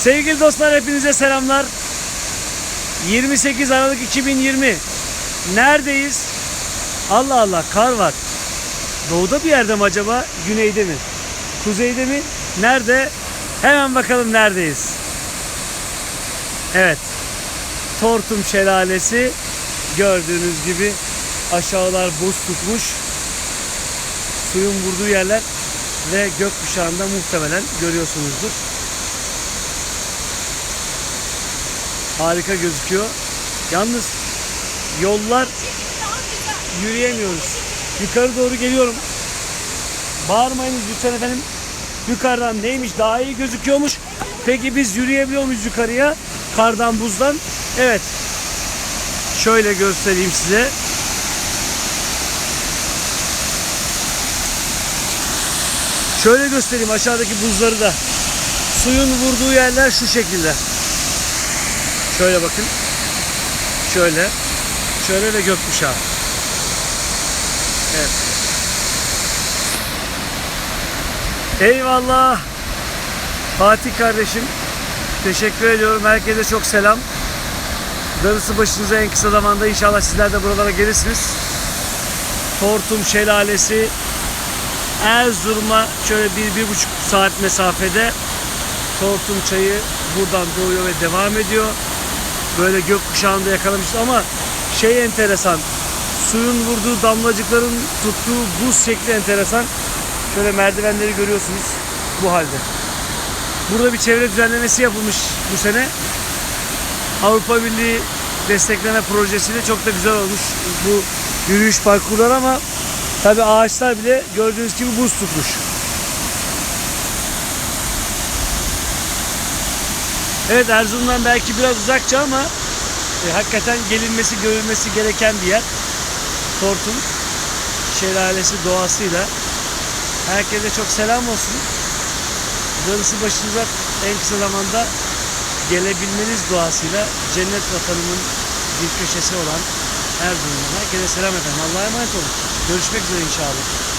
Sevgili dostlar hepinize selamlar. 28 Aralık 2020. Neredeyiz? Allah Allah kar var. Doğuda bir yerde mi acaba? Güneyde mi? Kuzeyde mi? Nerede? Hemen bakalım neredeyiz. Evet. Tortum Şelalesi gördüğünüz gibi aşağılar buz tutmuş. Suyun vurduğu yerler ve gökkuşağında muhtemelen görüyorsunuzdur. Harika gözüküyor. Yalnız yollar yürüyemiyoruz. Yukarı doğru geliyorum. Bağırmayınız lütfen efendim. Yukarıdan neymiş daha iyi gözüküyormuş. Peki biz yürüyebiliyor muyuz yukarıya? Kardan buzdan. Evet. Şöyle göstereyim size. Şöyle göstereyim aşağıdaki buzları da. Suyun vurduğu yerler şu şekilde. Şöyle bakın. Şöyle. Şöyle ve gökkuşağı. Evet. Eyvallah. Fatih kardeşim. Teşekkür ediyorum. Herkese çok selam. Darısı başınıza en kısa zamanda inşallah sizler de buralara gelirsiniz. Tortum Şelalesi Erzurum'a şöyle bir, bir buçuk saat mesafede Tortum çayı buradan doğuyor ve devam ediyor. Böyle gökkuşağında yakalamışız ama şey enteresan. Suyun vurduğu damlacıkların tuttuğu buz şekli enteresan. Şöyle merdivenleri görüyorsunuz bu halde. Burada bir çevre düzenlemesi yapılmış bu sene. Avrupa Birliği destekleme projesiyle çok da güzel olmuş bu yürüyüş parkurları ama tabi ağaçlar bile gördüğünüz gibi buz tutmuş. Evet Erzurum'dan belki biraz uzakça ama e, hakikaten gelinmesi, görülmesi gereken bir yer. Tortum şelalesi doğasıyla. Herkese çok selam olsun. Darısı başınıza en kısa zamanda gelebilmeniz duasıyla cennet vatanının bir köşesi olan Erzurum'dan herkese selam efendim. Allah'a emanet olun. Görüşmek üzere inşallah.